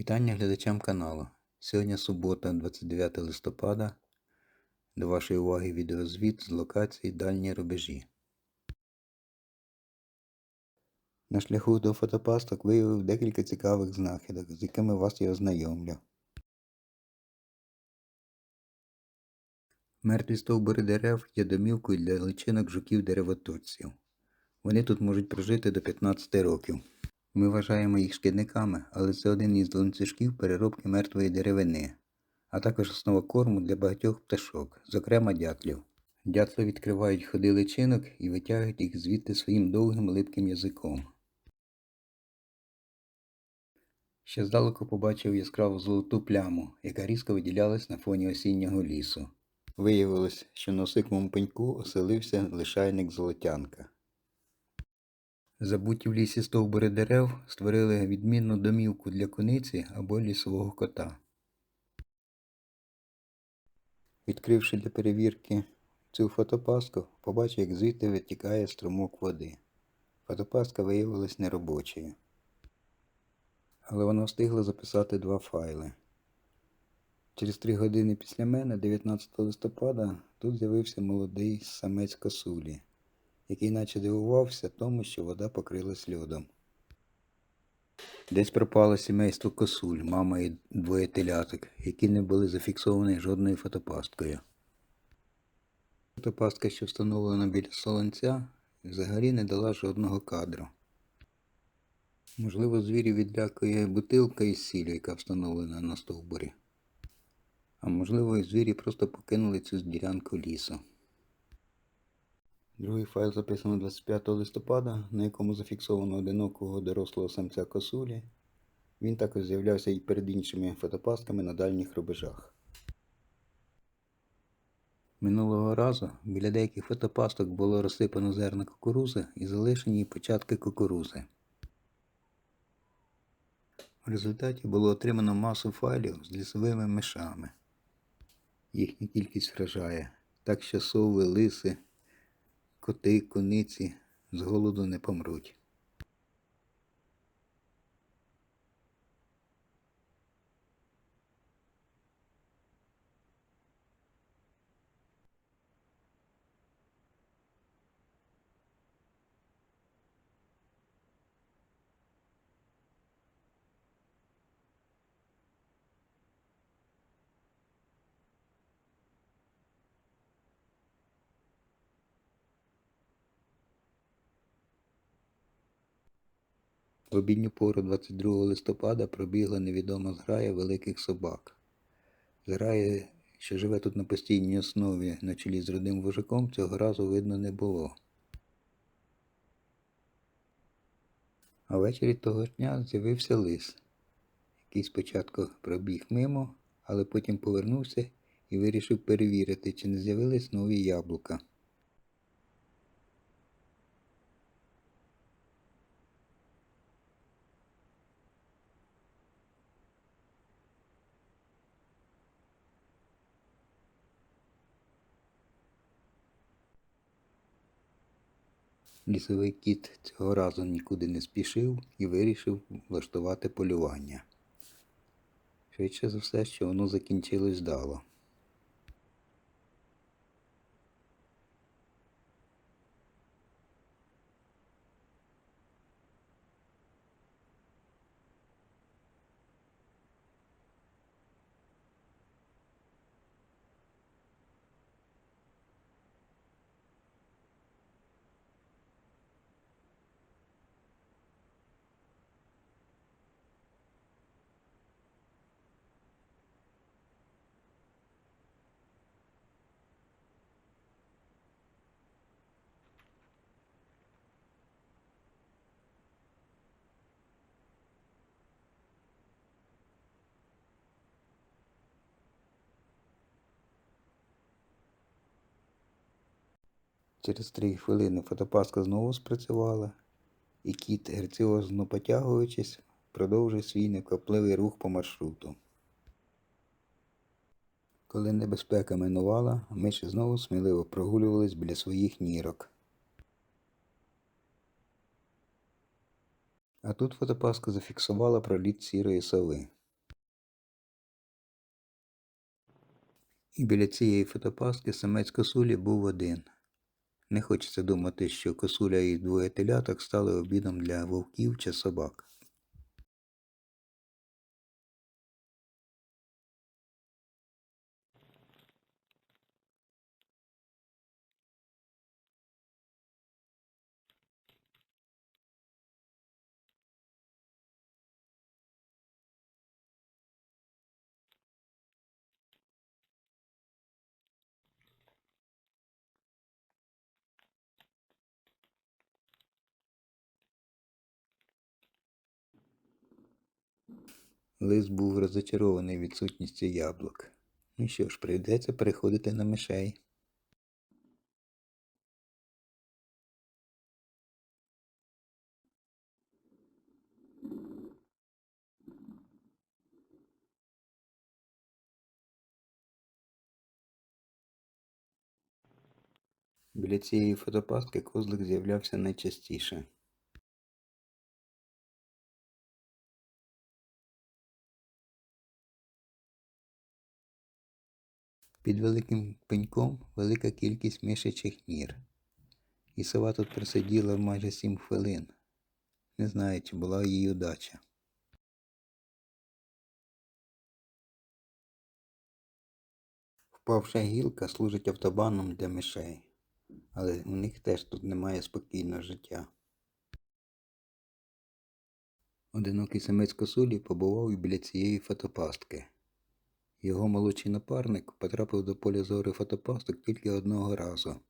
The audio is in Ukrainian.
Вітання глядачам каналу. Сьогодні субота, 29 листопада. До вашої уваги відеозвіт з локації Дальні рубежі. На шляху до фотопасток виявив декілька цікавих знахідок, з якими вас я ознайомлю. Мертві стовбури дерев є домівкою для личинок жуків-деревоточців. Вони тут можуть прожити до 15 років. Ми вважаємо їх шкідниками, але це один із ланцюжків переробки мертвої деревини, а також основа корму для багатьох пташок, зокрема дятлів. Дятли відкривають ходи личинок і витягують їх звідти своїм довгим липким язиком. Ще здалеку побачив яскраву золоту пляму, яка різко виділялась на фоні осіннього лісу. Виявилось, що на осиковому пеньку оселився лишайник золотянка. Забуті в лісі стовбури дерев створили відмінну домівку для куниці або лісового кота. Відкривши для перевірки цю фотопастку, побачив, як звідти витікає струмок води. Фотопастка виявилась неробочою. Але вона встигла записати два файли. Через три години після мене, 19 листопада, тут з'явився молодий самець косулі який наче дивувався тому, що вода покрилась льодом. Десь пропало сімейство косуль, мама і двоє теляток, які не були зафіксовані жодною фотопасткою. Фотопастка, що встановлена біля солонця, взагалі не дала жодного кадру. Можливо, звірі відлякує бутилка із сіллю, яка встановлена на стовбурі. А можливо, і звірі просто покинули цю ділянку лісу. Другий файл записано 25 листопада, на якому зафіксовано одинокого дорослого самця косулі. Він також з'являвся і перед іншими фотопастками на дальніх рубежах. Минулого разу біля деяких фотопасток було розсипано зерна кукурузи і залишені початки кукурузи. В результаті було отримано масу файлів з лісовими мишами. Їхня кількість вражає, так що сови, лиси коти, куниці з голоду не помруть. В обідню пору 22 листопада пробігла невідома зграя великих собак. Зграя, що живе тут на постійній основі на чолі з родим вожаком, цього разу видно не було. А ввечері того дня з'явився лис, який спочатку пробіг мимо, але потім повернувся і вирішив перевірити, чи не з'явились нові яблука. Лісовий кіт цього разу нікуди не спішив і вирішив влаштувати полювання. Швидше за все, що воно закінчилось вдало. Через 3 хвилини фотопаска знову спрацювала, і кіт, герціозно потягуючись, продовжив свій неквапливий рух по маршруту. Коли небезпека минувала, ми ще знову сміливо прогулювались біля своїх нірок. А тут фотопаска зафіксувала проліт сірої сови. І біля цієї фотопаски самець косулі був один. Не хочеться думати, що косуля і двоє теляток стали обідом для вовків чи собак. Лис був розочарований відсутністю яблук. Ну що ж, прийдеться переходити на мишей. Біля цієї фотопастки козлик з'являвся найчастіше. Під великим пеньком велика кількість мишачих нір. І сова тут просиділа майже сім хвилин. Не знаю, чи була їй удача. Впавша гілка служить автобаном для мишей, але у них теж тут немає спокійного життя. Одинокий самець косулі побував і біля цієї фотопастки. Його молодший напарник потрапив до поля зору фотопасток тільки одного разу.